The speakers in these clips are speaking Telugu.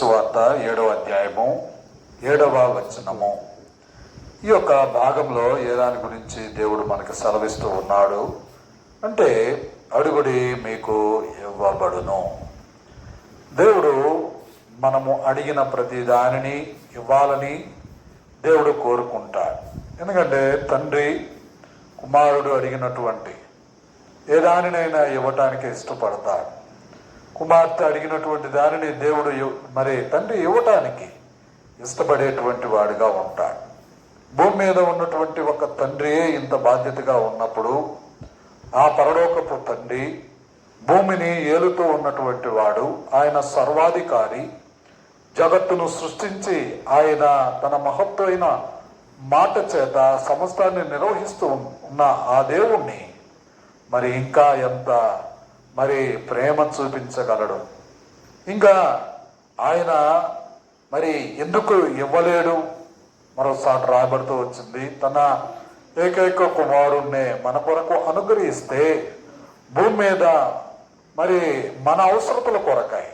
సువార్త ఏడవ అధ్యాయము ఏడవ వచనము. ఈ యొక్క భాగంలో ఏ దాని గురించి దేవుడు మనకి సెలవిస్తూ ఉన్నాడు అంటే అడుగుడి మీకు ఇవ్వబడును. దేవుడు మనము అడిగిన ప్రతి దానిని ఇవ్వాలని దేవుడు కోరుకుంటాడు. ఎందుకంటే తండ్రి కుమారుడు అడిగినటువంటి ఏ దానినైనా ఇవ్వటానికి ఇష్టపడతాడు. కుమార్తె అడిగినటువంటి దానిని దేవుడు ఇవ్- మరి తండ్రి ఇవ్వటానికి ఇష్టపడేటువంటి వాడిగా ఉంటాడు. భూమి మీద ఉన్నటువంటి ఒక తండ్రియే ఇంత బాధ్యతగా ఉన్నప్పుడు ఆ పరలోకపు తండ్రి భూమిని ఏలుతూ ఉన్నటువంటి వాడు ఆయన సర్వాధికారి జగత్తును సృష్టించి ఆయన తన మహత్వమైన మాట చేత సమస్తాన్ని నిర్వహిస్తూ ఉన్న ఆ దేవుణ్ణి మరి ఇంకా ఎంత మరి ప్రేమ చూపించగలడు. ఇంకా ఆయన మరి ఎందుకు ఇవ్వలేడు? మరోసారి రాబడుతూ వచ్చింది. తన ఏకైక కుమారుణ్ణి మన కొరకు అనుగ్రహిస్తే భూమి మీద మరి మన అవసరతల కొరకై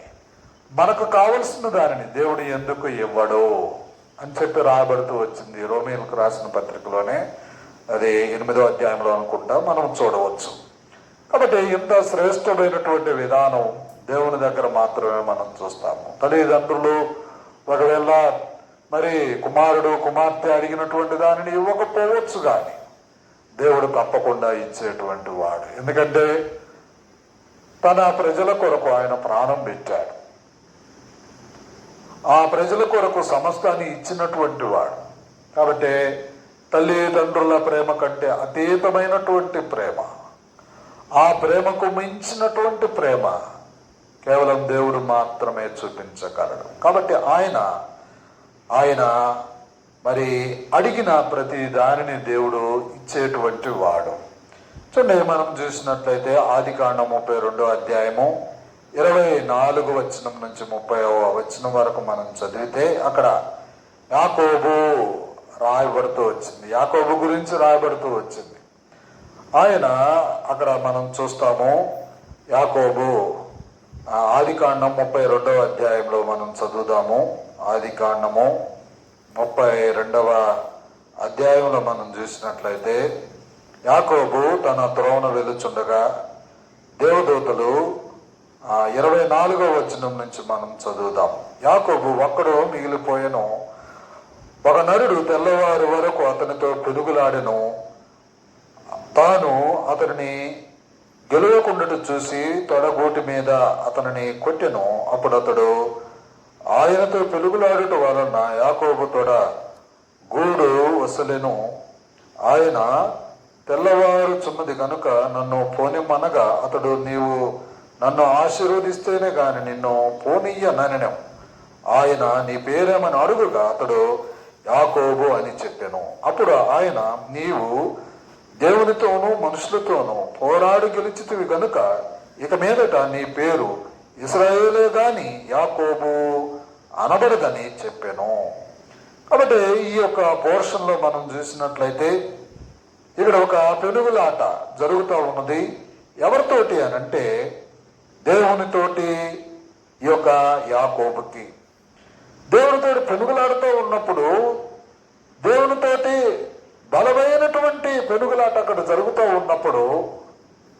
మనకు కావలసిన దానిని దేవుడు ఎందుకు ఇవ్వడు? అని చెప్పి రాబడుతూ వచ్చింది. రోమీలకు రాసిన పత్రికలోనే అది ఎనిమిదో అధ్యాయంలో అనుకుంటా మనం చూడవచ్చు. కాబట్టి ఇంత శ్రేష్టమైనటువంటి విధానం దేవుని దగ్గర మాత్రమే మనం చూస్తాము. తల్లిదండ్రులు ఒకవేళ మరి కుమారుడు కుమార్తె అడిగినటువంటి దానిని ఇవ్వకపోవచ్చు కానీ దేవుడు తప్పకుండా ఇచ్చేటువంటి వాడు. ఎందుకంటే తన ప్రజల కొరకు ఆయన ప్రాణం పెట్టాడు. ఆ ప్రజల కొరకు సమస్తాన్ని ఇచ్చినటువంటి వాడు. కాబట్టి తల్లిదండ్రుల ప్రేమ కంటే అతీతమైనటువంటి ప్రేమ ఆ ప్రేమకు మించినటువంటి ప్రేమ కేవలం దేవుడు మాత్రమే చూపించగలడు. కాబట్టి ఆయన ఆయన మరి అడిగిన ప్రతి దానిని దేవుడు ఇచ్చేటువంటి వాడు. చూడండి మనం చూసినట్లయితే ఆది కాండ ముప్పై రెండో అధ్యాయము ఇరవై నాలుగు వచనం నుంచి ముప్పై వచనం వరకు మనం చదివితే అక్కడ యాకోబు రాయబడుతూ వచ్చింది. యాకోబు గురించి రాయబడుతూ వచ్చింది. ఆయన అక్కడ మనం చూస్తాము యాకోబు ఆ, ఆది కాండం ముప్పై రెండవ అధ్యాయంలో మనం చదువుదాము. ఆది కాండము ముప్పై రెండవ అధ్యాయంలో మనం చూసినట్లయితే యాకోబు తన త్రోవన వెలుచుండగా దేవదూతలు ఇరవై నాలుగో వచనం నుంచి మనం చదువుదాం. యాకోబు ఒక్కడు మిగిలిపోయాను. ఒక నరుడు తెల్లవారు వరకు అతనితో పెనుగులాడెను. తాను అతనిని గెలవకుండట చూసి తొడగోటి మీద అతనిని కొట్టెను. అప్పుడు అతడు ఆయనతో పెలుగులాడుట వలన యాకోబు తొడ గూడు వసలెను. ఆయన తెల్లవారుచున్నది కనుక నన్ను పోనిమ్మనగా అతడు నీవు నన్ను ఆశీర్వదిస్తేనే గాని నిన్ను పోనీయననెను. ఆయన నీ పేరేమని అడుగుగా అతడు యాకోబు అని చెప్పాను. అప్పుడు ఆయన నీవు దేవునితోనూ మనుషులతోనూ పోరాడి గెలిచితివి గనుక ఇక మీదట నీ పేరు ఇస్రాయేలే గాని యాకోబు అనబడదని చెప్పాను. కాబట్టి ఈ యొక్క పోర్షన్లో మనం చూసినట్లయితే ఇక్కడ ఒక పెనుగులాట జరుగుతూ ఉన్నది. ఎవరితోటి అని అంటే దేవునితోటి ఈ యొక్క యాకోబుకి. దేవునితోటి పెనుగులాడుతూ ఉన్నప్పుడు దేవునితోటి బలమైనటువంటి పెనుగులాట అక్కడ జరుగుతూ ఉన్నప్పుడు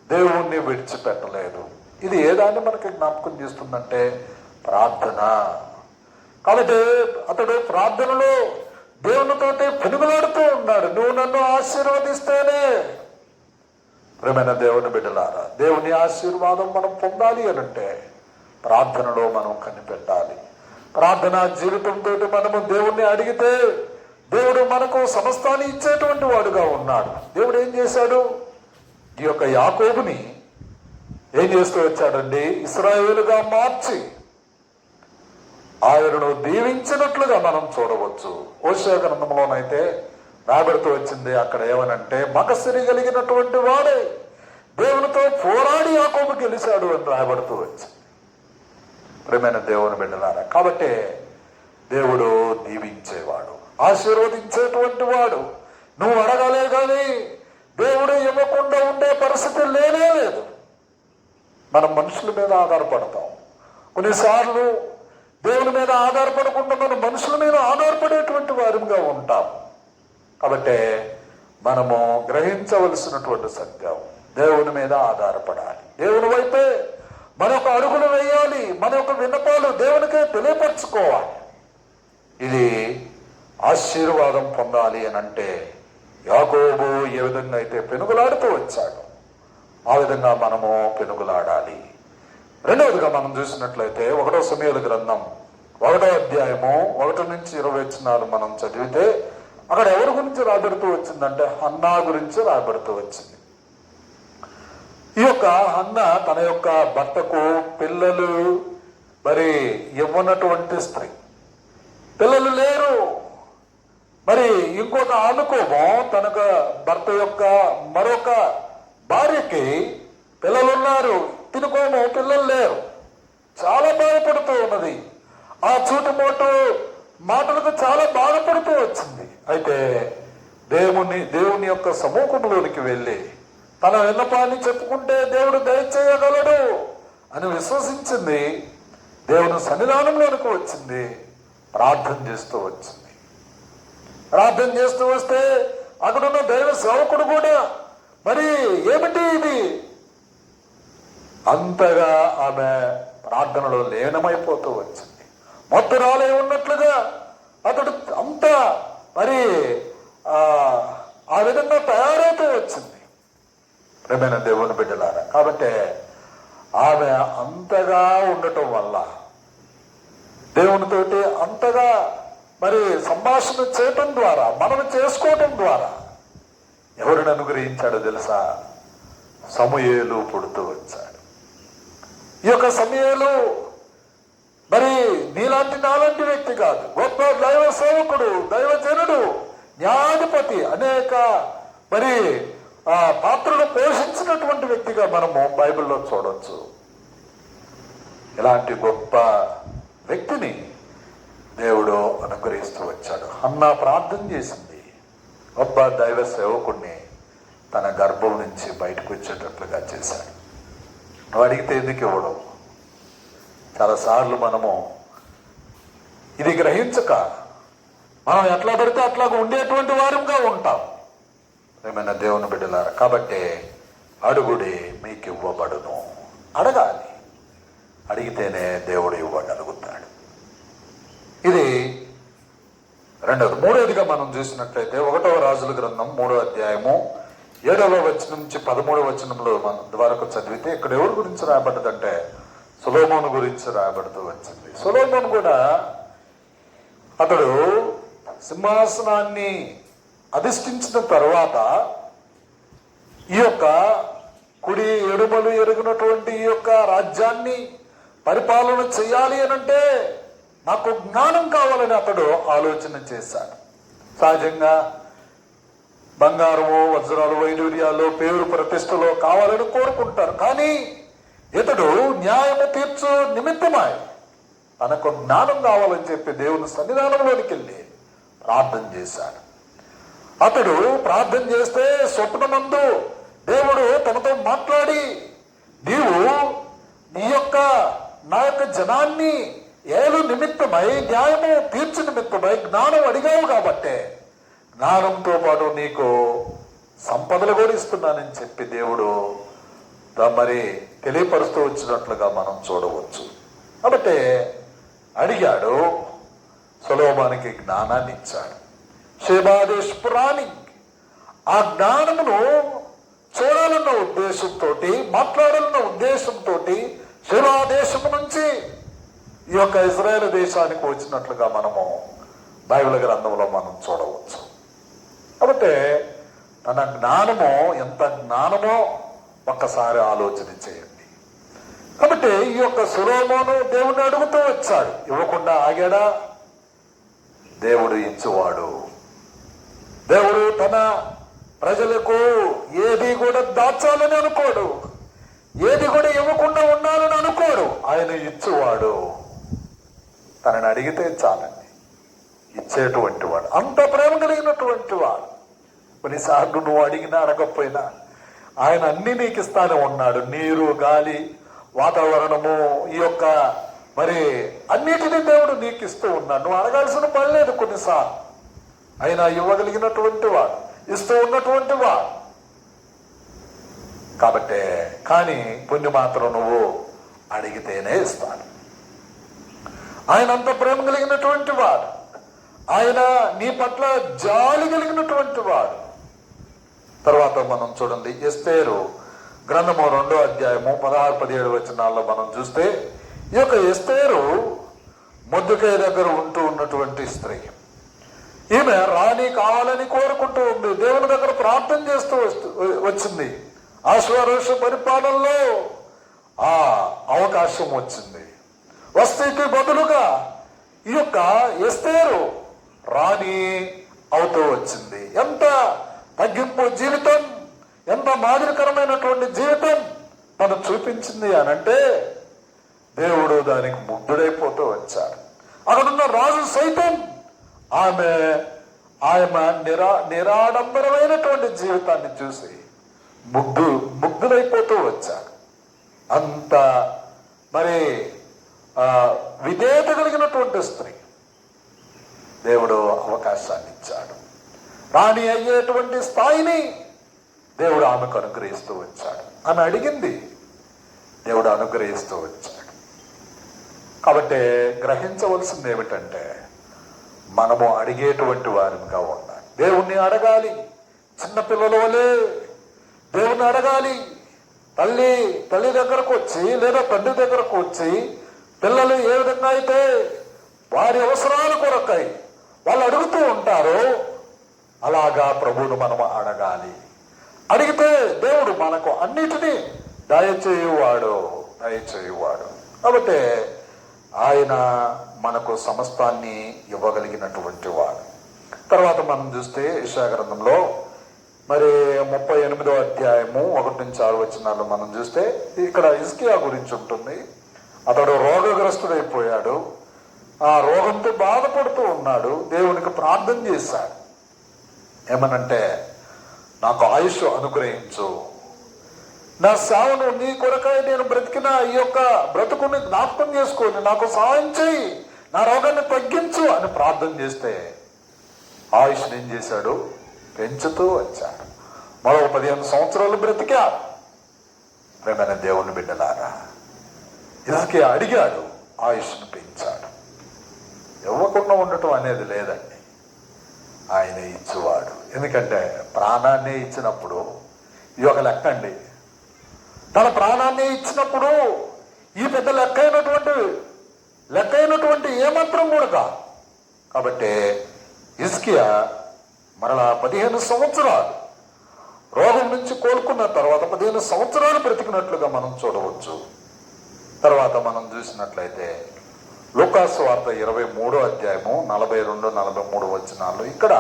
దేవుణ్ణి విడిచిపెట్టలేదు. ఇది ఏదాన్ని మనకి జ్ఞాపకం చేస్తుందంటే ప్రార్థన. కాబట్టి అతడు ప్రార్థనలో దేవునితోటి పెనుగులాడుతూ ఉన్నాడు. నువ్వు నన్ను ఆశీర్వదిస్తేనే. ప్రేమైన దేవుని బిడ్డలారా దేవుని ఆశీర్వాదం మనం పొందాలి అనంటే ప్రార్థనలో మనం కనిపెట్టాలి. ప్రార్థన జీవితంతో మనము దేవుణ్ణి అడిగితే దేవుడు మనకు సమస్తాన్ని ఇచ్చేటువంటి వాడుగా ఉన్నాడు. దేవుడు ఏం చేశాడు? ఈ యొక్క యాకోబుని ఏం చేస్తూ వచ్చాడండి ఇస్రాయేలుగా మార్చి ఆయనను దీవించినట్లుగా మనం చూడవచ్చు. ఓషా గ్రంథంలోనైతే రాబడుతూ వచ్చింది అక్కడ ఏమనంటే మగసిరి కలిగినటువంటి వాడే దేవునితో పోరాడి యాకోబు గెలిచాడు అని రాయబడుతూ వచ్చింది. ప్రేమైన దేవుని బిడ్డలారా కాబట్టి దేవుడు దీవించేవాడు. ఆశీర్వదించేటువంటి వాడు. నువ్వు అడగలే కానీ దేవుడు ఇవ్వకుండా ఉండే పరిస్థితి లేనే లేదు. మనం మనుషుల మీద ఆధారపడతాం. కొన్నిసార్లు దేవుని మీద ఆధారపడకుండా మనం మనుషుల మీద ఆధారపడేటువంటి వారిగా ఉంటాం. కాబట్టి మనము గ్రహించవలసినటువంటి సత్యం దేవుని మీద ఆధారపడాలి. దేవుని వైపే మన యొక్క అడుగులు వేయాలి మన యొక్క విన్నపాలు దేవునికే తెలియపరచుకోవాలి. ఇది ఆశీర్వాదం పొందాలి అని అంటే యాకోబు ఏ విధంగా అయితే పెనుగులాడుతూ వచ్చాడు ఆ విధంగా మనము పెనుగులాడాలి. రెండవదిగా మనం చూసినట్లయితే ఒకటో సమయాల గ్రంథం ఒకటో అధ్యాయము ఒకటి నుంచి ఇరవై వచ్చినాలు మనం చదివితే అక్కడ ఎవరి గురించి రాబడుతూ వచ్చిందంటే హన్నా గురించి రాబడుతూ వచ్చింది. ఈ యొక్క హన్న తన యొక్క భర్తకు పిల్లలు మరి ఇవ్వనటువంటి స్త్రీ. పిల్లలు లే మరి ఇంకొక ఆనుకోపం తనకు భర్త యొక్క మరొక భార్యకి పిల్లలున్నారు. తినుకోమో పిల్లలు లేరు. చాలా బాధపడుతూ ఉన్నది. ఆ చూటుమోటు మాటలకు చాలా బాధపడుతూ వచ్చింది. అయితే దేవుని దేవుని యొక్క సమూహంలోనికి వెళ్ళి తన విన్నపాన్ని చెప్పుకుంటే దేవుడు దయచేయగలడు అని విశ్వసించింది. దేవుని సన్నిధానంలోనికి వచ్చింది. ప్రార్థన చేస్తూ వచ్చింది. ప్రార్థన చేస్తూ వస్తే అక్కడున్న దైవ సేవకుడు కూడా మరి ఏమిటి ఇది? అంతగా ఆమె ప్రార్థనలో లీనమైపోతూ వచ్చింది. మొత్తరాలే ఉన్నట్లుగా అతడు అంత మరి ఆ విధంగా తయారవుతూ వచ్చింది. ప్రేమైన దేవుని బిడ్డలారా కాబట్టి ఆమె అంతగా ఉండటం వల్ల దేవునితోటి అంతగా మరి సంభాషణ చేయటం ద్వారా మనం చేసుకోవటం ద్వారా ఎవరిని అనుగ్రహించాడో తెలుసా? సమూయేలు పుడుతూ వచ్చాడు. ఈ యొక్క సమయాలు మరి నీలాంటి నాలాంటి వ్యక్తి కాదు. గొప్ప దైవ సేవకుడు దైవజనుడు న్యాయాధిపతి అనేక మరి ఆ పాత్రలు పోషించినటువంటి వ్యక్తిగా మనము బైబిల్లో చూడవచ్చు ఇలాంటి గొప్ప వ్యక్తిని దేవుడు అనుగ్రహిస్తూ వచ్చాడు. అన్న ప్రార్థన చేసింది. గొప్ప దైవ సేవకుణ్ణి తన గర్భం నుంచి బయటకు వచ్చేటట్లుగా చేశాడు. నువ్వు అడిగితే ఎందుకు ఇవ్వడం? చాలాసార్లు మనము ఇది గ్రహించక మనం ఎట్లా పడితే అట్లాగా ఉండేటువంటి వారంగా ఉంటాం. ఏమైనా దేవుని బిడ్డలారా కాబట్టి అడుగుడి మీకు ఇవ్వబడును అడగాలి. అడిగితేనే దేవుడు ఇవ్వగలుగుతాడు ఇది రెండవది మూడవదిగా మనం చూసినట్లయితే ఒకటవ రాజుల గ్రంథం మూడో అధ్యాయము. ఏడవ వచనం నుంచి పదమూడవ వచనంలో మన వరకు చదివితే ఇక్కడ ఎవరి గురించి రాయబడ్డదంటే సులోమోను గురించి రాయబడుతూ వచ్చింది. సులోమోను కూడా అతడు సింహాసనాన్ని అధిష్ఠించిన తర్వాత ఈ యొక్క కుడి ఎడుమలు ఎరుగునటువంటి ఈ యొక్క రాజ్యాన్ని పరిపాలన చేయాలి అనంటే నాకు జ్ఞానం కావాలని అతడు ఆలోచన చేశాడు. సహజంగా బంగారము వజ్రాలు వైడూర్యాలు పేరు ప్రతిష్టలో కావాలని కోరుకుంటారు. కానీ ఇతడు న్యాయము తీర్చు నిమిత్తమాయ తనకు జ్ఞానం కావాలని చెప్పి దేవుని సన్నిధానంలోనికి వెళ్ళి ప్రార్థన చేశాడు. అతడు ప్రార్థన చేస్తే స్వప్నమందు దేవుడు తనతో మాట్లాడి నీవు నీ యొక్క నా యొక్క జనాన్ని ఏలు నిమిత్తమై న్యాయము తీర్చు నిమిత్తమై జ్ఞానం అడిగావు కాబట్టే జ్ఞానంతో పాటు నీకు సంపదలు కూడా ఇస్తున్నానని చెప్పి దేవుడు మరి తెలియపరుస్తూ వచ్చినట్లుగా మనం చూడవచ్చు. కాబట్టి అడిగాడు సులోభానికి జ్ఞానాన్ని ఇచ్చాడు. శేబాదేశ్పురాణి ఆ జ్ఞానమును చూడాలన్న ఉద్దేశంతో మాట్లాడాలన్న ఉద్దేశంతో శివాదేశము నుంచి ఈ యొక్క ఇజ్రాయేల్ దేశానికి వచ్చినట్లుగా మనము బైబిల్ గ్రంథంలో మనం చూడవచ్చు. కాబట్టి తన జ్ఞానము ఎంత జ్ఞానమో ఒక్కసారి ఆలోచన చేయండి. కాబట్టి ఈ యొక్క సులోమోను దేవుణ్ణి అడుగుతూ వచ్చాడు ఇవ్వకుండా ఆగాడా? దేవుడు ఇచ్చువాడు. దేవుడు తన ప్రజలకు ఏది కూడా దాచాలని అనుకోడు. ఏది కూడా ఇవ్వకుండా ఉండాలని అనుకోడు. ఆయన ఇచ్చువాడు. తనని అడిగితే చాలండి. ఇచ్చేటువంటి వాడు అంత ప్రేమ కలిగినటువంటి వాడు. కొన్నిసార్లు నువ్వు అడిగినా అడగకపోయినా ఆయన అన్ని నీకు ఇస్తానే ఉన్నాడు. నీరు గాలి వాతావరణము ఈ యొక్క మరి అన్నిటినీ దేవుడు నీకు ఇస్తూ ఉన్నాడు. నువ్వు అడగాల్సిన పని లేదు కొన్నిసార్లు. అయినా ఇవ్వగలిగినటువంటి వాడు ఇస్తూ ఉన్నటువంటి వాడు. కాబట్టే కానీ కొన్ని మాత్రం నువ్వు అడిగితేనే ఇస్తాను ఆయన అంత ప్రేమ కలిగినటువంటి వాడు. ఆయన నీ పట్ల జాలి కలిగినటువంటి వాడు. తర్వాత మనం చూడండి ఎస్తేరు గ్రంథము రెండో అధ్యాయము పదహారు పదిహేడు వచనాల్లో మనం చూస్తే ఈ యొక్క ఎస్తేరు మొద్దుకాయ దగ్గర ఉంటూ ఉన్నటువంటి స్త్రీ. ఈమె రాణి కావాలని కోరుకుంటూ ఉంది. దేవుని దగ్గర ప్రార్థన చేస్తూ వచ్చింది. ఆశ్వరుష పరిపాలనలో ఆ అవకాశం వచ్చింది. వస్తుకి బదులుగా ఈ యొక్క ఎస్తేరు రాణి అవుతూ వచ్చింది. ఎంత తగ్గింపు జీవితం ఎంత మాదిరికరమైనటువంటి జీవితం తను చూపించింది అని అంటే దేవుడు దానికి ముగ్ధుడైపోతూ వచ్చాడు. అక్కడున్న రాజు సైతం ఆమె ఆమె నిరా నిరాడంబరమైనటువంటి జీవితాన్ని చూసి ముగ్ధు ముగ్ధులైపోతూ వచ్చాడు. అంత మరి విధేయత కలిగినటువంటి స్త్రీ. దేవుడు అవకాశాన్ని ఇచ్చాడు. రాణి అయ్యేటువంటి స్థాయిని దేవుడు ఆమెకు అనుగ్రహిస్తూ వచ్చాడు. ఆమె అడిగింది దేవుడు అనుగ్రహిస్తూ వచ్చాడు. కాబట్టి గ్రహించవలసింది ఏమిటంటే మనము అడిగేటువంటి వారిగా ఉండాలి. దేవుణ్ణి అడగాలి. చిన్నపిల్లల వలే దేవుణ్ణి అడగాలి. తల్లి తల్లి దగ్గరకు వచ్చి లేదా తండ్రి దగ్గరకు వచ్చి పిల్లలు ఏ విధంగా అయితే వారి అవసరాల కొరకై వాళ్ళు అడుగుతూ ఉంటారో అలాగా ప్రభువును మనం అడగాలి. అడిగితే దేవుడు మనకు అన్నిటినీ దయచేయువాడు దయచేయువాడు. కాబట్టి ఆయన మనకు సమస్తాన్ని ఇవ్వగలిగినటువంటి వాడు. తర్వాత మనం చూస్తే ఇషా గ్రంథంలో మరి ముప్పై ఎనిమిదో అధ్యాయము ఒకటి నుంచి ఆరు వచ్చినాలు మనం చూస్తే ఇక్కడ ఇస్కియా గురించి ఉంటుంది. అతడు రోగగ్రస్తుడైపోయాడు. ఆ రోగంతో బాధపడుతూ ఉన్నాడు. దేవునికి ప్రార్థన చేశాడు. ఏమనంటే నాకు ఆయుష్ అనుగ్రహించు. నా సేవను నీ కొరకై నేను బ్రతికిన ఈ యొక్క బ్రతుకుని జ్ఞాపకం చేసుకొని నాకు సహాయం చేయి నా రోగాన్ని తగ్గించు అని ప్రార్థన చేస్తే ఆయుష్ని ఏం చేశాడు? పెంచుతూ వచ్చాడు. మరో పదిహేను సంవత్సరాలు బ్రతికా ప్రేమైన దేవుని బిడ్డలారా ఇసుకే అడిగాడు ఆయుష్ను పెంచాడు. ఇవ్వకుండా ఉండటం అనేది లేదండి. ఆయన ఇచ్చేవాడు. ఎందుకంటే ప్రాణాన్ని ఇచ్చినప్పుడు ఇది ఒక లెక్క అండి. తన ప్రాణాన్ని ఇచ్చినప్పుడు ఈ పెద్ద లెక్క అయినటువంటి లెక్క అయినటువంటి ఏమాత్రం కూడా కాబట్టి ఇస్కియా మరలా పదిహేను సంవత్సరాలు రోగం నుంచి కోలుకున్న తర్వాత పదిహేను సంవత్సరాలు బ్రతికినట్లుగా మనం చూడవచ్చు. తర్వాత మనం చూసినట్లయితే లూకాసు వార్త ఇరవై మూడో అధ్యాయము నలభై రెండు నలభై మూడు వచనాలు. ఇక్కడ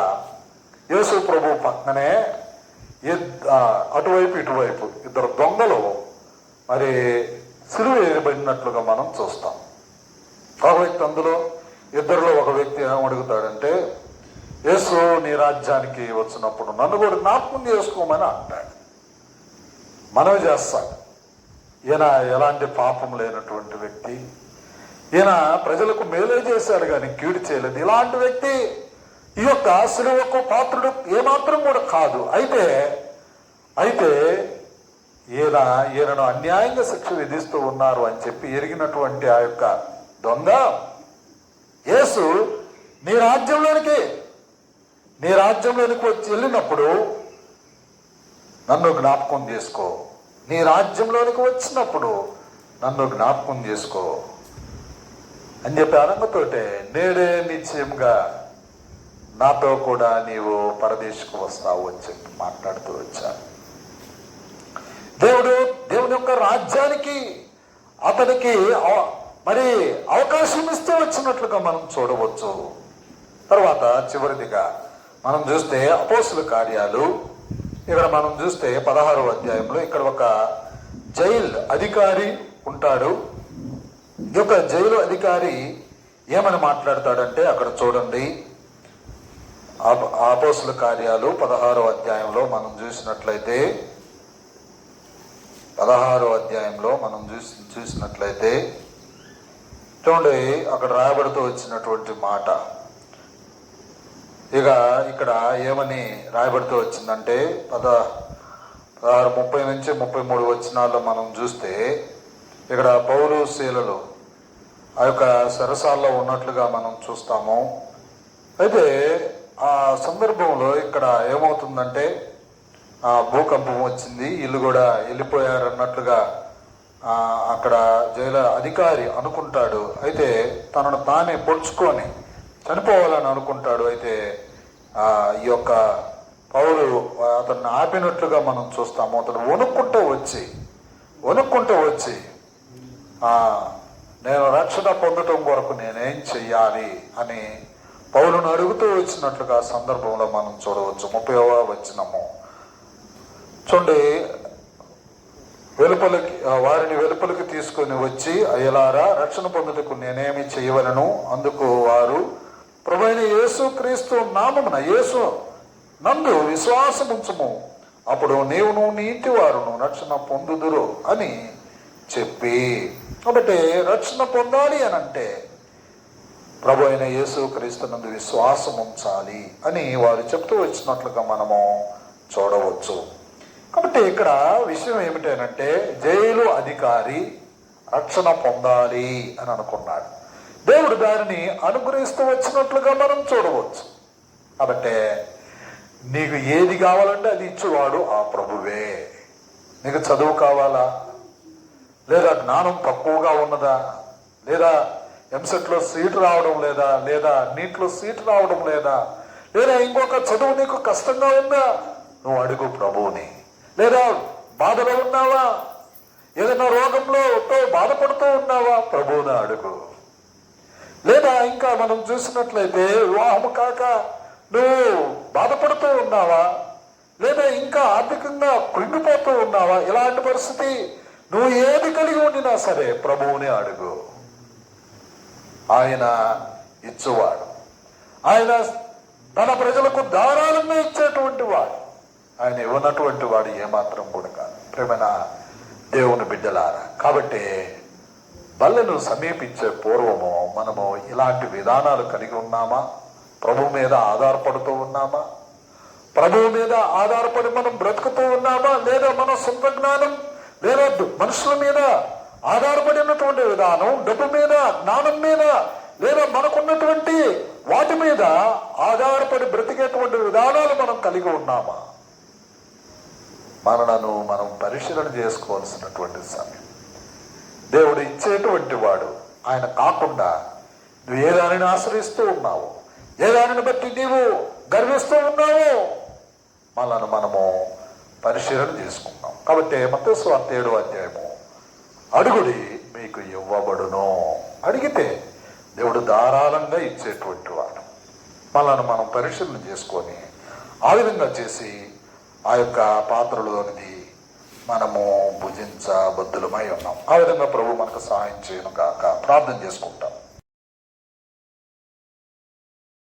యేసు ప్రభు పక్కనే అటువైపు ఇటువైపు ఇద్దరు దొంగలు మరి సిలువ వేయబడినట్లుగా మనం చూస్తాం. ఒక వ్యక్తి అందులో ఇద్దరిలో ఒక వ్యక్తి ఏమడుగుతాడంటే యేసు నీ రాజ్యానికి వచ్చినప్పుడు నన్ను కూడా జ్ఞాపకం చేసుకోమని అంటాడు. మనమే చేస్తాడు. ఈయన ఎలాంటి పాపం లేనటువంటి వ్యక్తి. ఈయన ప్రజలకు మేలే చేశాడు కానీ కీడు చేయలేదు. ఇలాంటి వ్యక్తి ఈ యొక్క సిలువకు పాత్రుడు ఏమాత్రం కూడా కాదు. అయితే అయితే ఈయన ఈయనను అన్యాయంగా శిక్ష విధిస్తూ ఉన్నారు అని చెప్పి ఎరిగినటువంటి ఆ యొక్క దొంగ యేసు నీ రాజ్యంలోనికి నీ రాజ్యంలోనికి వచ్చి వెళ్ళినప్పుడు నన్ను జ్ఞాపకం చేసుకో. నీ రాజ్యంలోనికి వచ్చినప్పుడు నన్ను జ్ఞాపకం చేసుకో. అని చెప్పి అనంగతోటే నేడే నిశ్చయంగా నాతో కూడా నీవు పరదేశకు వస్తావు అని చెప్పి మాట్లాడుతూ వచ్చాను. దేవుడు దేవుని యొక్క రాజ్యానికి అతనికి మరి అవకాశం ఇస్తూ వచ్చినట్లుగా మనం చూడవచ్చు. తర్వాత చివరిదిగా మనం చూస్తే అపోసుల కార్యాలు ఇక్కడ మనం చూస్తే పదహారో అధ్యాయంలో ఇక్కడ ఒక జైల్ అధికారి ఉంటాడు. ఈ యొక్క జైలు అధికారి ఏమని మాట్లాడతాడంటే అక్కడ చూడండి. ఆపోసుల కార్యాలు పదహారో అధ్యాయంలో మనం చూసినట్లయితే పదహారో అధ్యాయంలో మనం చూసి చూసినట్లయితే చూడండి అక్కడ రాయబడుతూ వచ్చినటువంటి మాట. ఇక ఇక్కడ ఏమని రాయబడుతూ వచ్చిందంటే పద పదహారు ముప్పై నుంచి ముప్పై మూడు వచ్చినాల్లో మనం చూస్తే ఇక్కడ పౌరు శీలలు ఆ యొక్క సరసాల్లో ఉన్నట్లుగా మనం చూస్తాము. అయితే ఆ సందర్భంలో ఇక్కడ ఏమవుతుందంటే ఆ భూకంపం వచ్చింది ఇల్లు కూడా వెళ్ళిపోయారు అన్నట్లుగా అక్కడ జైల అధికారి అనుకుంటాడు. అయితే తనను తానే పొడుచుకొని చనిపోవాలని అనుకుంటాడు. అయితే ఆ, ఈ యొక్క పౌరు అతన్ని ఆపినట్లుగా మనం చూస్తాము. అతను వణుక్కుంటూ వచ్చి వణుక్కుంటూ వచ్చి ఆ, నేను రక్షణ పొందటం కొరకు నేనేం చెయ్యాలి అని పౌరును అడుగుతూ వచ్చినట్లుగా సందర్భంలో మనం చూడవచ్చు. ముప్పైవ వచ్చినము చూడండి వెలుపలికి వారిని వెలుపలికి తీసుకొని వచ్చి అయ్యలారా రక్షణ పొందుటకు నేనేమి చేయవలను? అందుకు వారు ప్రభువైన యేసు క్రీస్తు నామమున యేసు నందు విశ్వాసముంచుము. అప్పుడు నీవును నీ ఇంటి వారును రక్షణ పొందుదురు అని చెప్పి. కాబట్టి రక్షణ పొందాలి అని అంటే ప్రభు అయిన యేసు క్రీస్తునందు విశ్వాసం ఉంచాలి అని వారు చెప్తూ వచ్చినట్లుగా మనము చూడవచ్చు. కాబట్టి ఇక్కడ విషయం ఏమిటనంటే జైలు అధికారి రక్షణ పొందాలి అని అనుకున్నాడు దేవుడు దానిని అనుగ్రహిస్తూ వచ్చినట్లుగా మనం చూడవచ్చు. కాబట్టి నీకు ఏది కావాలంటే అది ఇచ్చేవాడు ఆ ప్రభువే. నీకు చదువు కావాలా? లేదా జ్ఞానం తక్కువగా ఉన్నదా? లేదా ఎంసెట్లో సీటు రావడం లేదా? లేదా నీటిలో సీటు రావడం లేదా? లేదా ఇంకొక చదువు నీకు కష్టంగా ఉందా? నువ్వు అడుగు ప్రభువుని. లేదా బాధలో ఉన్నావా? ఏదైనా రోగంలో బాధపడుతూ ఉన్నావా? ప్రభువుని అడుగు. లేదా ఇంకా మనం చూసినట్లయితే వివాహము కాక నువ్వు బాధపడుతూ ఉన్నావా? లేదా ఇంకా ఆర్థికంగా కృంగిపోతూ ఉన్నావా? ఇలాంటి పరిస్థితి నువ్వు ఏది కలిగి ఉండినా సరే ప్రభువుని అడుగు. ఆయన ఇచ్చువాడు. ఆయన తన ప్రజలకు ధారాళంగా ఇచ్చేటువంటి వాడు. ఆయన ఇవ్వనటువంటి వాడు ఏమాత్రం కూడా కాదు. ప్రేమన దేవుని బిడ్డలారా కాబట్టి బల్లెను సమీపించే పూర్వము మనము ఇలాంటి విధానాలు కలిగి ఉన్నామా? ప్రభు మీద ఆధారపడుతూ ఉన్నామా? ప్రభువు మీద ఆధారపడి మనం బ్రతుకుతూ ఉన్నామా? లేదా మన సొంత జ్ఞానం లేదా మనుషుల మీద ఆధారపడినటువంటి విధానం డబ్బు మీద జ్ఞానం మీద లేదా మనకున్నటువంటి వాటి మీద ఆధారపడి బ్రతికేటువంటి విధానాలు మనం కలిగి ఉన్నామా? మనలను మనం పరిశీలన చేసుకోవాల్సినటువంటి సమయం. దేవుడు ఇచ్చేటువంటి వాడు. ఆయన కాకుండా నువ్వు ఏ దానిని ఆశ్రయిస్తూ ఉన్నావు. ఏ దానిని బట్టి నీవు గర్విస్తూ ఉన్నావు? మనను మనము పరిశీలన చేసుకుందాం కాబట్టి మతస్వార్త ఏడు అధ్యాయము. అడుగుడి మీకు ఇవ్వబడును. అడిగితే దేవుడు ధారాళంగా ఇచ్చేటువంటి వాడు. మనల్ని మనం పరిశీలన చేసుకొని ఆ విధంగా చేసి ఆ యొక్క పాత్రలోనిది మనము భుజించబద్దులమై ఉన్నాం. ఆ విధంగా ప్రభు మనకు సహాయం చేయను కాక ప్రార్థన చేసుకుంటాం.